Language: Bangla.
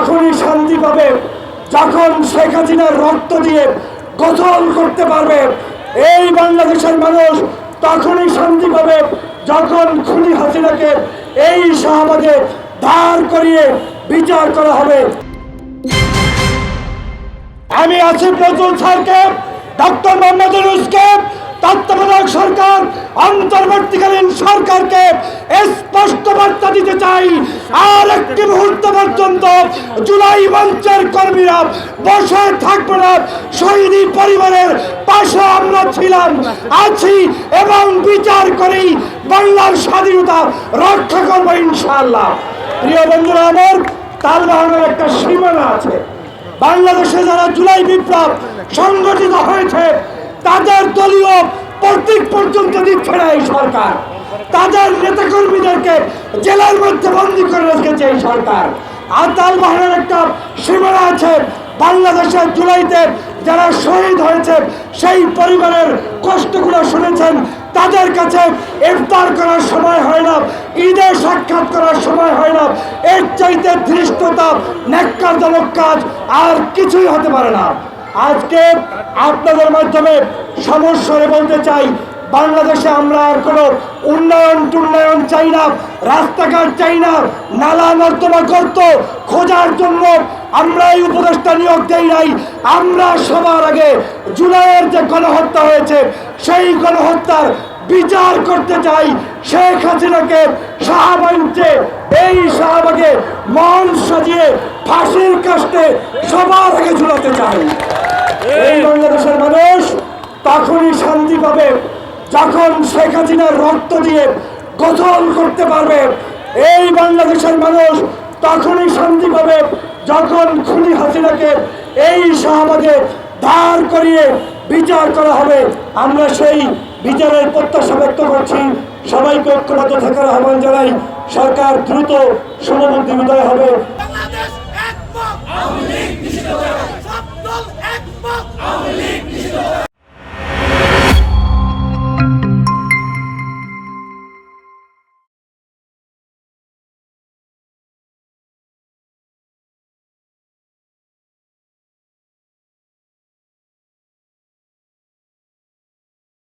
তখনই শান্তি পাবে। যখন শেখ হাসিনার রক্ত দিয়ে গোসল করতে পারবে এই বাংলাদেশের মানুষ, তখনই শান্তি পাবে। যখন খুনি হাসিনাকে এই শাহবাগে ধার করিয়ে বিচার করা হবে। আমি আসিফ নজরুল স্যারকে ডক্টর মোহাম্মদ ইউনুসকে, তত্ত্বাবধায়ক সরকার, অন্তর্বর্তীকালীন সরকারকে স্পষ্ট বার্তা দিতে চাই। আর একটি মুহূর্ত পর্যন্ত জুলাই মঞ্চের কর্মীরা বসে থাকবে না, শহীদী পরিবারের পাশে আমরা ছিলাম, আছি এবং বিচার করেই বাংলার স্বাধীনতা রক্ষা করব ইনশাআল্লাহ। প্রিয় বন্ধুরা, আমার তাল বাহানোর একটা সীমানা আছে। বাংলাদেশে যারা জুলাই বিপ্লব সংগঠিত হয়েছে, তাদের দলীয় প্রত্যেক পর্যন্ত দিচ্ছে না এই সরকার। তাদের নেতাকর্মীদেরকে জেলার মধ্যে বন্দী করে রেখেছে এই সরকার। আর তাল বাহানের একটা সীমানা আছে বাংলাদেশের জুলাইতে যারা শহীদ হয়েছে, সেই পরিবারের কষ্টগুলো শুনেছেন। তাদের কাছে ইফতার করার সময় হয় না, ঈদে সাক্ষাৎ করার সময় হয় না। এর চাইতে ধৃষ্টতা, ন্যাক্কারজনক কাজ আর কিছুই হতে পারে না। আজকে আপনাদের মাধ্যমে সমস্যারে বলতে চাই বাংলাদেশে আমরা আর কোনো উন্নয়ন টুন্নয়ন চাই না, রাস্তাঘাট চাই না, নালা নর্দমা গর্ত খোঁজার জন্য আমরা এই উপদেশটা নিয়োগ দেই নাই। আমরা সবার আগে জুলাইয়ের যে গণহত্যা হয়েছে, সেই গণহত্যার বিচার করতে চাই। শেখ হাসিনাকে শাহবাঞ্চে এই শাহবাগে মন সাজিয়ে ফাঁসির কাস্টে সবার আগে ঝুলাতে চাই। এই বাংলাদেশের মানুষ তখনই শান্তি পাবে। যখন শেখ হাসিনার রক্ত দিয়ে গোসল করতে পারবে, এই বাংলাদেশের মানুষ তখনই শান্তি পাবে যখন খুনি হাসিনাকে এই শাহবাগে ধার করিয়ে বিচার করা হবে। আমরা সেই বিচারের প্রত্যাশা ব্যক্ত করছি। সবাইকে ঐক্যবদ্ধ থাকার আহ্বান জানাই। সরকার দ্রুত সমবুদ্ধি বিদায় হবে।